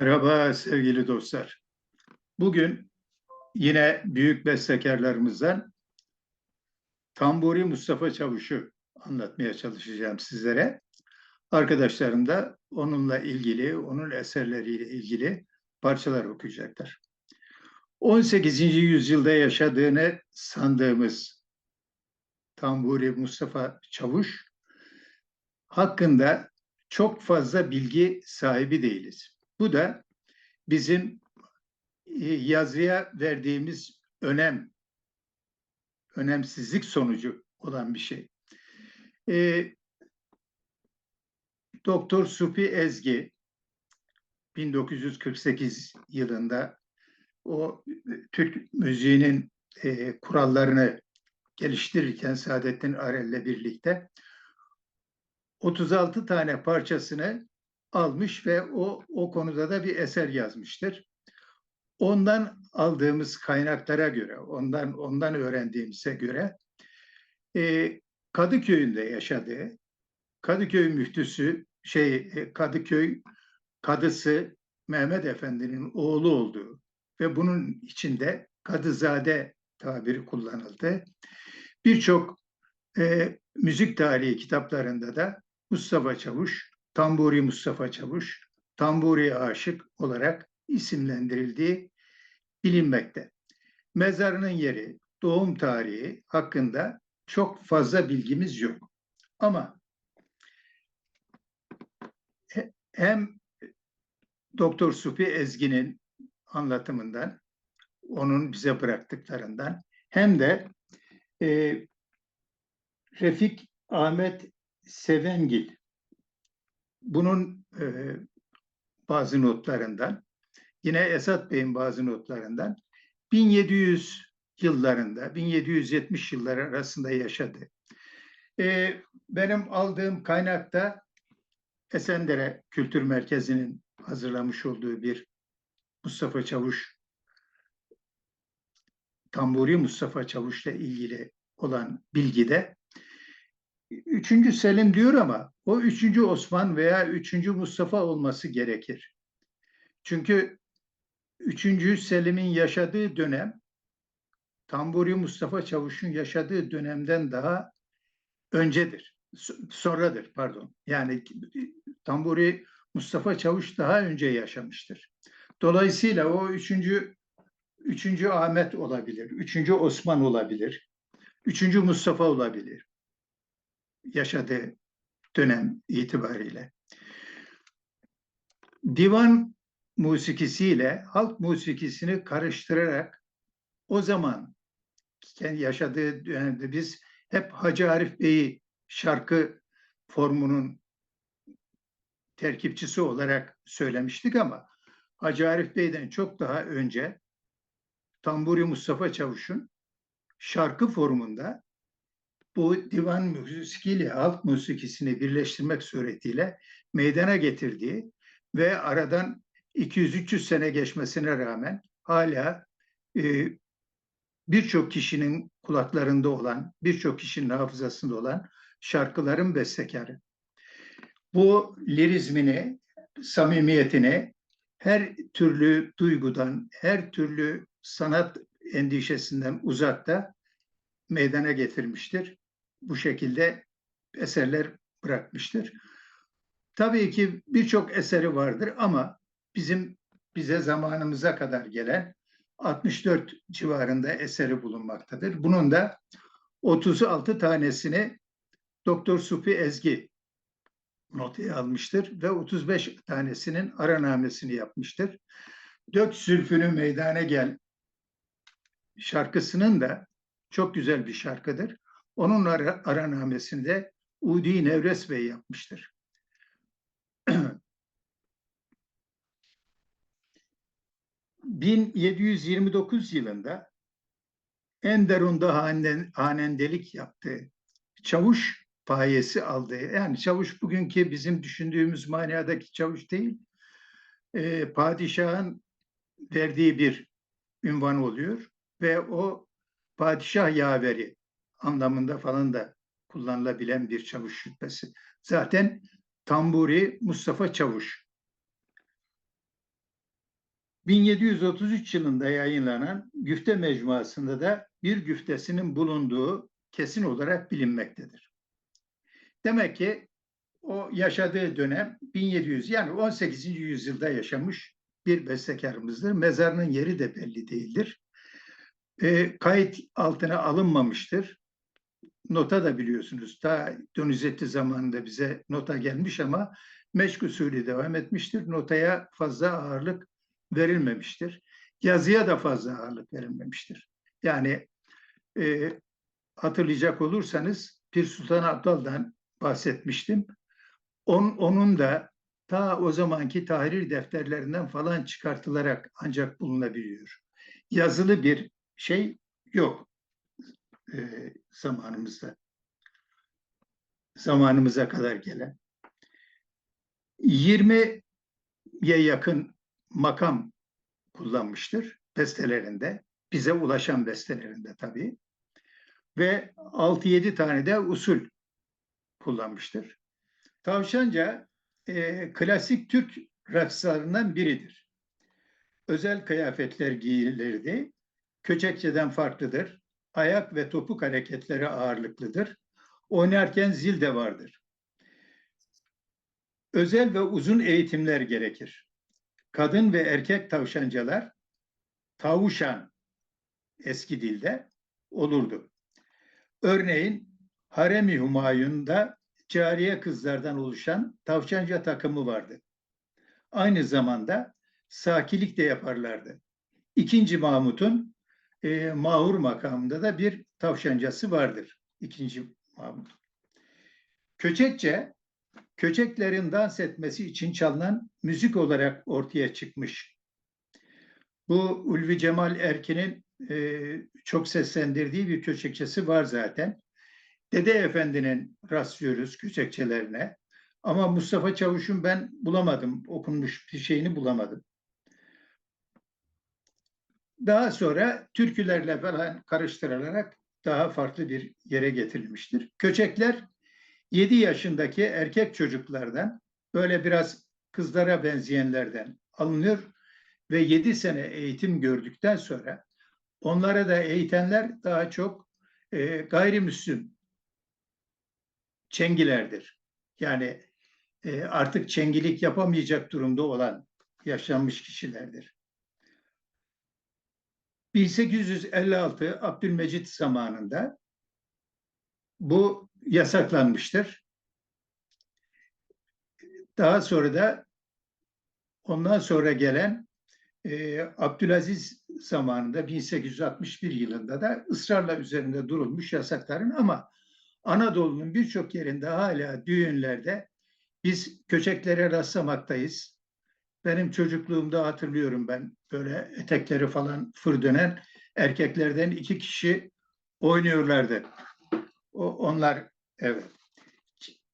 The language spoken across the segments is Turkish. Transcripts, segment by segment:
Merhaba sevgili dostlar. Bugün yine büyük bestekarlarımızdan Tamburi Mustafa Çavuş'u anlatmaya çalışacağım sizlere. Arkadaşlarım da onunla ilgili, onun eserleriyle ilgili parçalar okuyacaklar. 18. yüzyılda yaşadığını sandığımız Tamburi Mustafa Çavuş hakkında çok fazla bilgi sahibi değiliz. Bu da bizim e, yazıya verdiğimiz önem, önemsizlik sonucu olan bir şey. E, Doktor Supi Ezgi 1948 yılında o Türk müziğinin e, kurallarını geliştirirken Saadettin Arel'le birlikte 36 tane parçasını almış ve o o konuda da bir eser yazmıştır. Ondan aldığımız kaynaklara göre, ondan ondan öğrendiğimize göre e, Kadıköy'ünde yaşadığı, Kadıköy müftüsü şey e, Kadıköy kadısı Mehmet Efendi'nin oğlu olduğu ve bunun içinde Kadızade tabiri kullanıldı. Birçok e, müzik tarihi kitaplarında da Mustafa Çavuş Tamburi Mustafa Çavuş, Tamburi Aşık olarak isimlendirildiği bilinmekte. Mezarının yeri, doğum tarihi hakkında çok fazla bilgimiz yok. Ama hem Doktor Supi Ezgi'nin anlatımından, onun bize bıraktıklarından hem de e, Refik Ahmet Sevengil bunun e, bazı notlarından, yine Esat Bey'in bazı notlarından 1700 yıllarında, 1770 yılları arasında yaşadı. E, benim aldığım kaynakta Esendere Kültür Merkezi'nin hazırlamış olduğu bir Mustafa Çavuş, Tamburi Mustafa Çavuş'la ilgili olan bilgide Üçüncü Selim diyor ama o üçüncü Osman veya üçüncü Mustafa olması gerekir. Çünkü üçüncü Selim'in yaşadığı dönem Tamburi Mustafa Çavuş'un yaşadığı dönemden daha öncedir. Sonradır pardon. Yani Tamburi Mustafa Çavuş daha önce yaşamıştır. Dolayısıyla o üçüncü üçüncü Ahmet olabilir, üçüncü Osman olabilir, üçüncü Mustafa olabilir yaşadığı dönem itibariyle. Divan musikisiyle halk musikisini karıştırarak o zaman yaşadığı dönemde biz hep Hacı Arif Bey'i şarkı formunun terkipçisi olarak söylemiştik ama Hacı Arif Bey'den çok daha önce Tamburi Mustafa Çavuş'un şarkı formunda bu divan müzikiyle halk musikisini birleştirmek suretiyle meydana getirdiği ve aradan 200-300 sene geçmesine rağmen hala e, birçok kişinin kulaklarında olan, birçok kişinin hafızasında olan şarkıların bestekarı. Bu lirizmini, samimiyetini her türlü duygudan, her türlü sanat endişesinden uzakta meydana getirmiştir bu şekilde eserler bırakmıştır. Tabii ki birçok eseri vardır ama bizim bize zamanımıza kadar gelen 64 civarında eseri bulunmaktadır. Bunun da 36 tanesini Doktor Supi Ezgi notaya almıştır ve 35 tanesinin aranamesini yapmıştır. Dök sülfünü meydana gel şarkısının da çok güzel bir şarkıdır. Onun ara, aranamesinde Udi Nevres Bey yapmıştır. ...1729 yılında Enderun'da hanen, hanendelik yaptığı çavuş payesi aldığı... ...yani çavuş bugünkü bizim düşündüğümüz manadaki çavuş değil... E, ...padişahın verdiği bir ünvan oluyor... ...ve o padişah yaveri anlamında falan da kullanılabilen bir çavuş şüphesi. Zaten Tamburi Mustafa Çavuş. 1733 yılında yayınlanan güfte mecmuasında da bir güftesinin bulunduğu kesin olarak bilinmektedir. Demek ki o yaşadığı dönem 1700 yani 18. yüzyılda yaşamış bir bestekarımızdır. Mezarının yeri de belli değildir. E, kayıt altına alınmamıştır. Nota da biliyorsunuz ta Donizetti zamanında bize nota gelmiş ama meşk usulü devam etmiştir. Notaya fazla ağırlık verilmemiştir. Yazıya da fazla ağırlık verilmemiştir. Yani e, hatırlayacak olursanız Pir Sultan Abdal'dan bahsetmiştim. On, onun da ta o zamanki tahrir defterlerinden falan çıkartılarak ancak bulunabiliyor. Yazılı bir şey yok e, zamanımızda. Zamanımıza kadar gelen. 20'ye yakın makam kullanmıştır bestelerinde. Bize ulaşan bestelerinde tabii. Ve 6-7 tane de usul kullanmıştır. Tavşanca e, klasik Türk rakslarından biridir. Özel kıyafetler giyilirdi. Köçekçeden farklıdır. Ayak ve topuk hareketleri ağırlıklıdır. Oynarken zil de vardır. Özel ve uzun eğitimler gerekir. Kadın ve erkek tavşancalar tavuşan eski dilde olurdu. Örneğin Harem-i Humayun'da cariye kızlardan oluşan tavşanca takımı vardı. Aynı zamanda sakilik de yaparlardı. İkinci Mahmut'un e, mahur makamında da bir tavşancası vardır. İkinci Mahmut. Köçekçe, köçeklerin dans etmesi için çalınan müzik olarak ortaya çıkmış. Bu Ulvi Cemal Erkin'in e, çok seslendirdiği bir köçekçesi var zaten. Dede Efendi'nin rastlıyoruz köçekçelerine. Ama Mustafa Çavuş'un ben bulamadım. Okunmuş bir şeyini bulamadım. Daha sonra türkülerle falan karıştırılarak daha farklı bir yere getirilmiştir. Köçekler 7 yaşındaki erkek çocuklardan böyle biraz kızlara benzeyenlerden alınıyor ve 7 sene eğitim gördükten sonra onlara da eğitenler daha çok e, gayrimüslim çengilerdir. Yani e, artık çengilik yapamayacak durumda olan yaşanmış kişilerdir. 1856 Abdülmecit zamanında bu yasaklanmıştır. Daha sonra da ondan sonra gelen e, Abdülaziz zamanında 1861 yılında da ısrarla üzerinde durulmuş yasakların ama Anadolu'nun birçok yerinde hala düğünlerde biz köçeklere rastlamaktayız. Benim çocukluğumda hatırlıyorum ben böyle etekleri falan fır dönen erkeklerden iki kişi oynuyorlardı. O, onlar evet.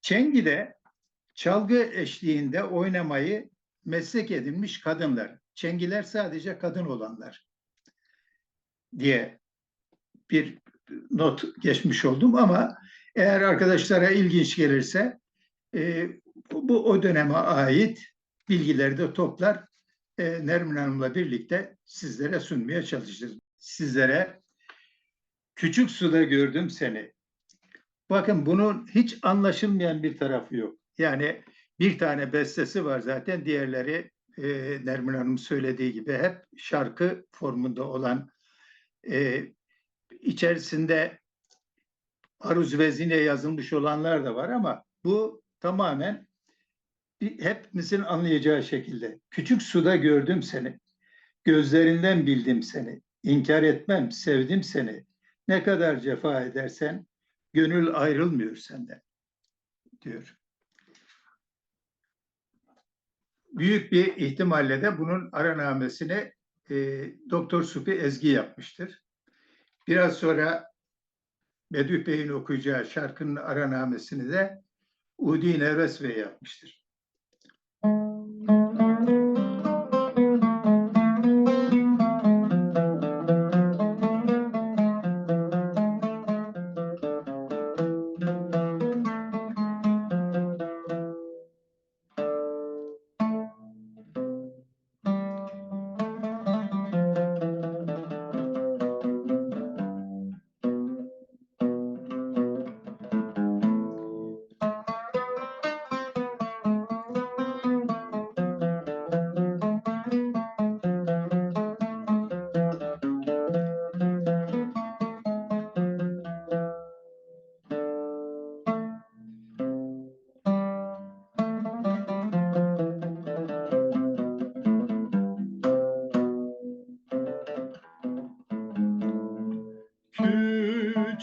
Çengi'de çalgı eşliğinde oynamayı meslek edinmiş kadınlar. Çengiler sadece kadın olanlar diye bir not geçmiş oldum ama eğer arkadaşlara ilginç gelirse e, bu o döneme ait bilgileri de toplar e, Nermin Hanım'la birlikte sizlere sunmaya çalışırız. Sizlere küçük suda gördüm seni. Bakın bunun hiç anlaşılmayan bir tarafı yok. Yani bir tane bestesi var zaten diğerleri e, Nermin Hanım söylediği gibi hep şarkı formunda olan e, içerisinde aruz vezine yazılmış olanlar da var ama bu tamamen hepimizin anlayacağı şekilde. Küçük suda gördüm seni, gözlerinden bildim seni, inkar etmem, sevdim seni. Ne kadar cefa edersen gönül ayrılmıyor senden diyor. Büyük bir ihtimalle de bunun aranamesini e, Doktor Supi Ezgi yapmıştır. Biraz sonra Bedüh Bey'in okuyacağı şarkının aranamesini de Udi Nevres Bey yapmıştır.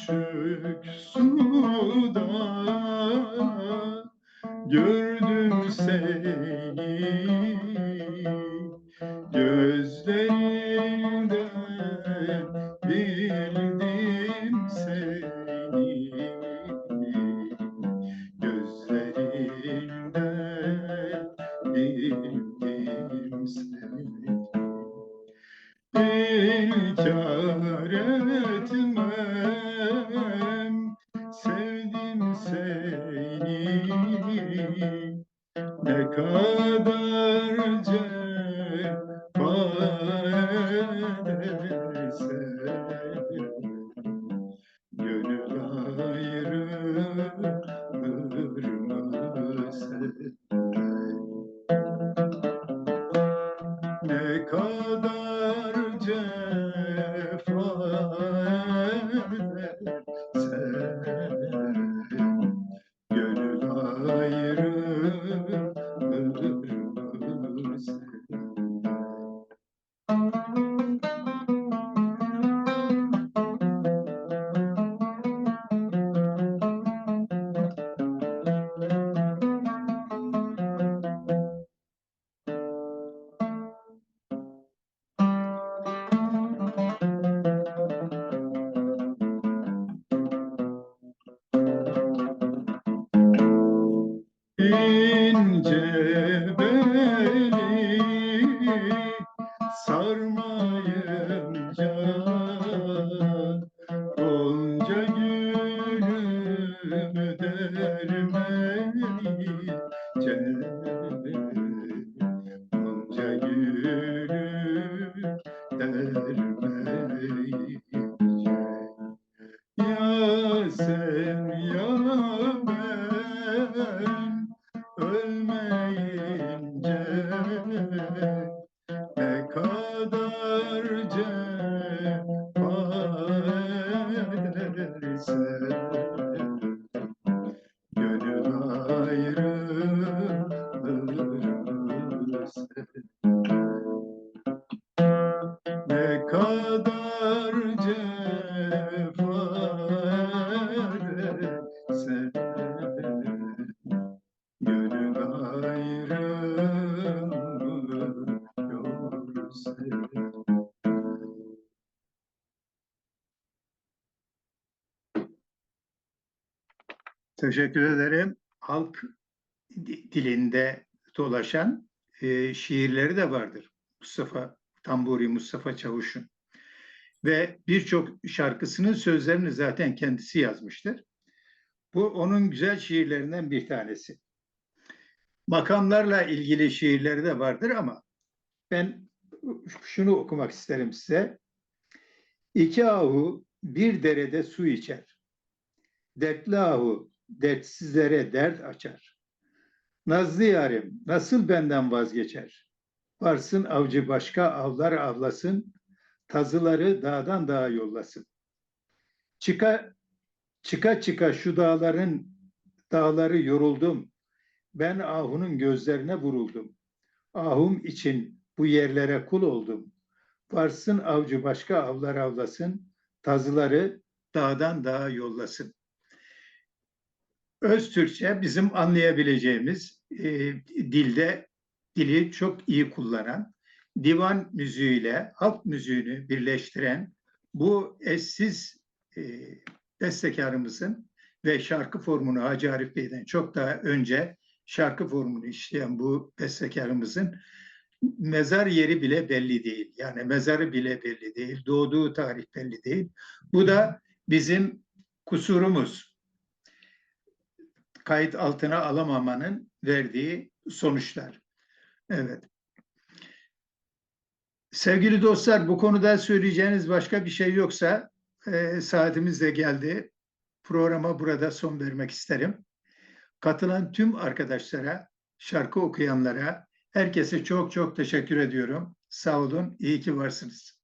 küçük suda gördüm seni. Gözlerinde bildim seni. Gözlerinde bildim seni. İlk ne kadar cefa edersen gönül ayrılır mı senden? Ne kadar Mm-hmm. Teşekkür ederim. Halk di- dilinde dolaşan e, şiirleri de vardır. Mustafa Tamburi, Mustafa Çavuş'un. Ve birçok şarkısının sözlerini zaten kendisi yazmıştır. Bu onun güzel şiirlerinden bir tanesi. Makamlarla ilgili şiirleri de vardır ama ben şunu okumak isterim size. İki ahu bir derede su içer. Dertli ahu dertsizlere dert açar. Nazlı yarim nasıl benden vazgeçer? Varsın avcı başka avlar avlasın, tazıları dağdan dağa yollasın. Çıka çıka çıka şu dağların dağları yoruldum. Ben ahunun gözlerine vuruldum. Ahum için bu yerlere kul oldum. Varsın avcı başka avlar avlasın, tazıları dağdan dağa yollasın. Öz Türkçe bizim anlayabileceğimiz e, dilde dili çok iyi kullanan, divan müziğiyle halk müziğini birleştiren bu eşsiz e, bestekarımızın ve şarkı formunu Hacı Arif Bey'den çok daha önce şarkı formunu işleyen bu bestekarımızın mezar yeri bile belli değil. Yani mezarı bile belli değil. Doğduğu tarih belli değil. Bu da bizim kusurumuz. Kayıt altına alamamanın verdiği sonuçlar. Evet. Sevgili dostlar bu konuda söyleyeceğiniz başka bir şey yoksa e, saatimiz de geldi. Programa burada son vermek isterim. Katılan tüm arkadaşlara, şarkı okuyanlara, herkese çok çok teşekkür ediyorum. Sağ olun, iyi ki varsınız.